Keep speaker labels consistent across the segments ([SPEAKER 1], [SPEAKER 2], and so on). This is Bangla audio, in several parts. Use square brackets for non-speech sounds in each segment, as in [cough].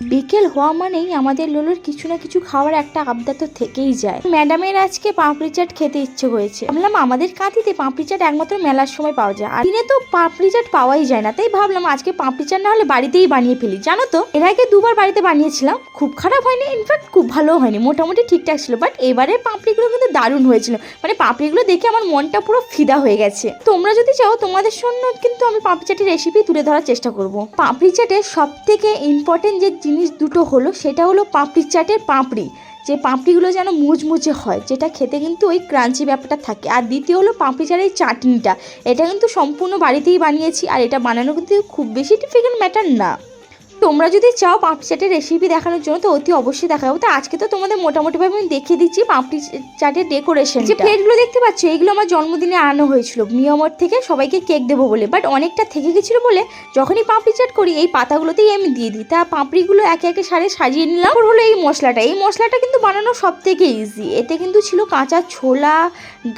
[SPEAKER 1] বিকেল হওয়া মানেই আমাদের লোলোর কিছু না কিছু খাওয়ার একটা আবদার তো থেকেই যায়। ম্যাডামের আজকে পাপড়ি চাট খেতে ইচ্ছে হয়েছে। ভাবলাম আমাদের কাঁথিতে পাপড়ি চাট একমাত্র মেলার সময় পাওয়া যায়। আর দিনে তো পাপড়ি চাট পাওয়াই যায় না। তাই ভাবলাম আজকে পাপড়ি চাট না হলে বাড়িতেই বানিয়ে ফেলি। জানো তো, এর আগে দুবার বাড়িতে বানিয়েছিলাম। খুব খারাপ হয়নি ইনফ্যাক্ট খুব ভালো হয়নি। মোটামুটি ঠিকঠাক ছিল। বাট এবারের পাপড়িগুলো কিন্তু দারুণ হয়েছিল। মানে পাপড়িগুলো দেখে আমার মনটা পুরো ফিদা হয়ে গেছে। তোমরা যদি চাও, তোমাদের জন্য কিন্তু আমি পাপড়ি চাটের রেসিপি তুলে ধরার চেষ্টা করব। পাপড়ি চাটের সব থেকে ইম্পর্টেন্ট যে জিনিস দুটো হলো, সেটা হলো পাপড়ি চাটের পাপড়ি। যে পাঁপড়িগুলো যেন মুচমুচে হয়, যেটা খেতে কিন্তু ওই ক্রাঞ্চি ব্যাপারটা থাকে। আর দ্বিতীয় হলো পাঁপড়ি চাটের চাটনিটা। এটা কিন্তু সম্পূর্ণ বাড়িতেই বানিয়েছি, আর এটা বানানো কিন্তু খুব বেশি ডিফিকাল্ট ম্যাটার না। তোমরা যদি চাও পাপড়ি চাটের রেসিপি দেখানোর জন্য তো অতি অবশ্যই দেখাবো। তো আজকে তো তোমাদের মোটামুটিভাবে আমি দেখিয়ে দিচ্ছি পাপড়ি চাটের ডেকোরেশন যে প্লেটগুলো দেখতে পাচ্ছ এইগুলো আমার জন্মদিনে আনানো হয়েছিল। নিয়মর থেকে সবাইকে কেক দেবো বলে। বাট অনেকটা থেকে গেছিল বলে যখনই পাপড়ি চাট করি এই পাতাগুলোতেই আমি দিয়ে দিই। তা পাপড়িগুলো একে একে সারে সাজিয়ে নিলাম। তারপর হলো এই মশলাটা। এই মশলাটা কিন্তু বানানো সব থেকে ইজি এতে কিন্তু ছিল কাঁচা ছোলা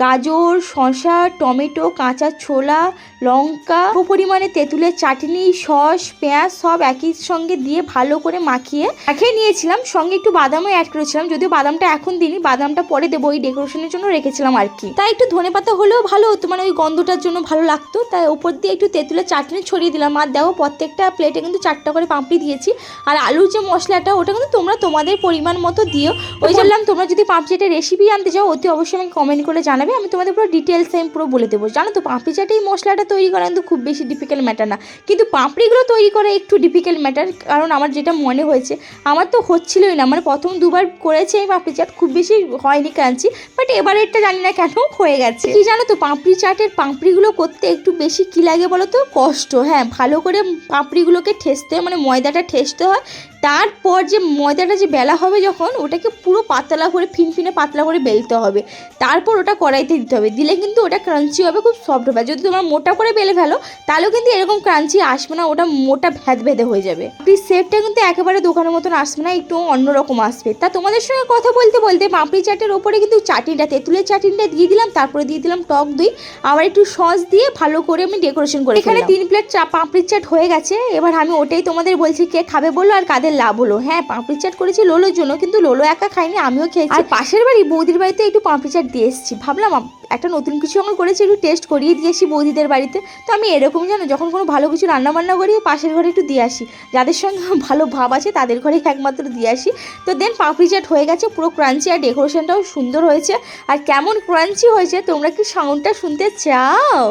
[SPEAKER 1] গাজর শসা টমেটো কাঁচা ছোলা লঙ্কা পরিমাণে তেঁতুলের চাটনি সস পেঁয়াজ সব একই সঙ্গে দিয়ে ভালো করে মাখিয়ে মাখিয়ে নিয়েছিলাম। সঙ্গে একটু বাদামও অ্যাড করেছিলাম। যদিও বাদামটা এখন দিনই বাদামটা পরে দেবো, ওই ডেকোরেশনের জন্য রেখেছিলাম আর কি। তাই একটু ধনে পাতা হলেও ভালো হতো মানে ওই গন্ধটার জন্য ভালো লাগতো। তাই ওপর দিয়ে একটু তেঁতুলের চাটনি ছড়িয়ে দিলাম। আর দেখো, প্রত্যেকটা প্লেটে কিন্তু চারটা করে পাপড়ি দিয়েছি। আর আলুর যে মশলাটা, ওটা কিন্তু তোমরা তোমাদের পরিমাণ মতো দিও। ওই বললাম, তোমরা যদি পাপড়ি চাটের রেসিপি আনতে চাও, অতি অবশ্যই আমাকে কমেন্ট করে জানাবে। আমি তোমাদের পুরো ডিটেলস আমি পুরো বলে দেবো। জানো তো, পাপড়ি চাটে এই মশলাটা তৈরি করা কিন্তু খুব বেশি ডিফিকাল্ট ম্যাটার না। কিন্তু পাপড়িগুলো তৈরি করা একটু ডিফিকাল্ট ম্যাটার কারণ আমার যেটা মনে হয়েছে, আমার তো হচ্ছিলই না। মানে প্রথম দুবার করেছি আমি পাপড়ি চাট, খুব বেশি হয়নি কাঞ্চি বাট এবারেরটা জানি না কেন হয়ে গেছে। কি জানো তো, পাঁপড়ি চাটের পাঁপড়িগুলো করতে একটু বেশি কী লাগে বলো তো? কষ্ট হ্যাঁ ভালো করে পাপড়িগুলোকে ঠেসতে মানে ময়দাটা ঠেসতে হয় তারপর যে ময়দাটা যে বেলা হবে যখন ওটাকে পুরো পাতলা করে ফিনফিনে পাতলা করে বেলতে হবে। তারপর ওটা কড়াইতে দিতে হবে। দিলে কিন্তু ওটা ক্রাঞ্চি হবে খুব সফট হবে। যদি তোমার মোটা করে বেলে ফেলো তাহলেও কিন্তু এরকম ক্রাঞ্চি আসবে না ওটা মোটা ভেদ ভেদে হয়ে যাবে। পাপড়ির শেপটা কিন্তু একেবারে দোকানের মতন আসবে না একটু অন্যরকম আসবে। তা তোমাদের সঙ্গে কথা বলতে বলতে পাপড়ি চাটের ওপরে কিন্তু চাটনিটা তেঁতুলের চাটনিটা দিয়ে দিলাম তারপরে দিয়ে দিলাম টক দই। আবার একটু সস দিয়ে ভালো করে আমি ডেকোরেশন করে এখানে তিন প্লেট চা পাপড়ির চাট হয়ে গেছে। এবার আমি ওটাই তোমাদের বলছি কে খাবে বলল আর কাদের লাভ হলো। হ্যাঁ পাপড়ি চাট করেছি লোলোর জন্য কিন্তু লোলো একা খাইনি আমিও খেয়েছি। আর পাশের বাড়ি বৌদির বাড়িতে একটু পাপড়ি চাট দিয়ে এসেছি। ভাবলাম একটা নতুন কিছু আমার করেছি একটু টেস্ট করিয়ে দিয়ে আসি বৌদিদের বাড়িতে। তো আমি এরকম জানো যখন কোনো ভালো কিছু রান্না বান্না করি পাশের ঘরে একটু দিয়ে আসি। যাদের সঙ্গে [laughs] ভালো ভাব আছে তাদের ঘরেই একমাত্র দিয়ে আসি। তো দেন পাপড়ি চাট হয়ে গেছে পুরো ক্রাঞ্চি আর ডেকোরেশনটাও সুন্দর হয়েছে। আর কেমন ক্রাঞ্চি হয়েছে তোমরা কি সাউন্ডটা শুনতে চাও?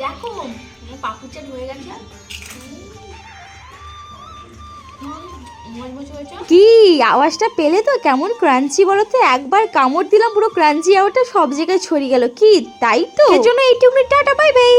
[SPEAKER 1] দেখো পাপড়ি চাট হয়ে গেছে। কি, আওয়াজটা পেলে তো, কেমন ক্রাঞ্চি বলো তো একবার কামড় দিলাম, পুরো ক্রাঞ্চি আওয়াজটা সব জায়গায় ছড়িয়ে গেল। কি, তাই তো? এর জন্য এই টাটা, বাই বাই।